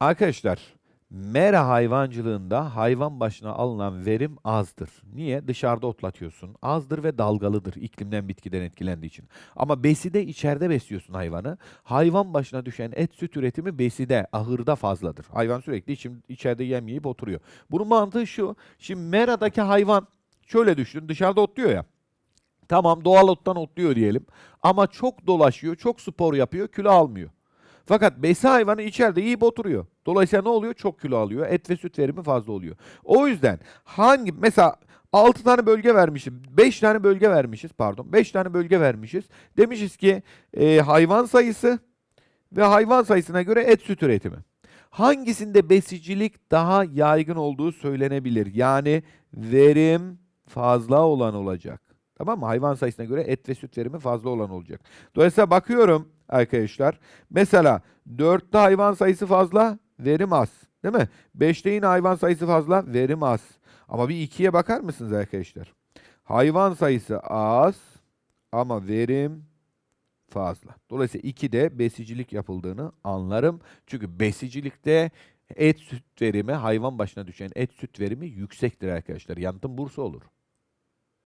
Arkadaşlar, mera hayvancılığında hayvan başına alınan verim azdır. Niye? Dışarıda otlatıyorsun. Azdır ve dalgalıdır iklimden bitkiden etkilendiği için. Ama beside içeride besliyorsun hayvanı. Hayvan başına düşen et süt üretimi beside, ahırda fazladır. Hayvan sürekli içim, içeride yem yiyip oturuyor. Bunun mantığı şu. Şimdi meradaki hayvan şöyle düşün dışarıda otluyor ya. Tamam doğal ottan otluyor diyelim. Ama çok dolaşıyor, çok spor yapıyor, kilo almıyor. Fakat besi hayvanı içeride yiyip oturuyor. Dolayısıyla ne oluyor? Çok kilo alıyor. Et ve süt verimi fazla oluyor. O yüzden hangi mesela 6 tane bölge vermişiz. 5 tane bölge vermişiz pardon. 5 tane bölge vermişiz. Demişiz ki e, hayvan sayısı ve hayvan sayısına göre et süt üretimi. Hangisinde besicilik daha yaygın olduğu söylenebilir. Yani verim fazla olan olacak. Tamam mı? Hayvan sayısına göre et ve süt verimi fazla olan olacak. Dolayısıyla bakıyorum arkadaşlar. Mesela 4'te hayvan sayısı fazla, verim az. Değil mi? 5'te yine hayvan sayısı fazla, verim az. Ama bir 2'ye bakar mısınız arkadaşlar? Hayvan sayısı az ama verim fazla. Dolayısıyla 2'de besicilik yapıldığını anlarım. Çünkü besicilikte et süt verimi, hayvan başına düşen et süt verimi yüksektir arkadaşlar. Yanıtım Bursa olur.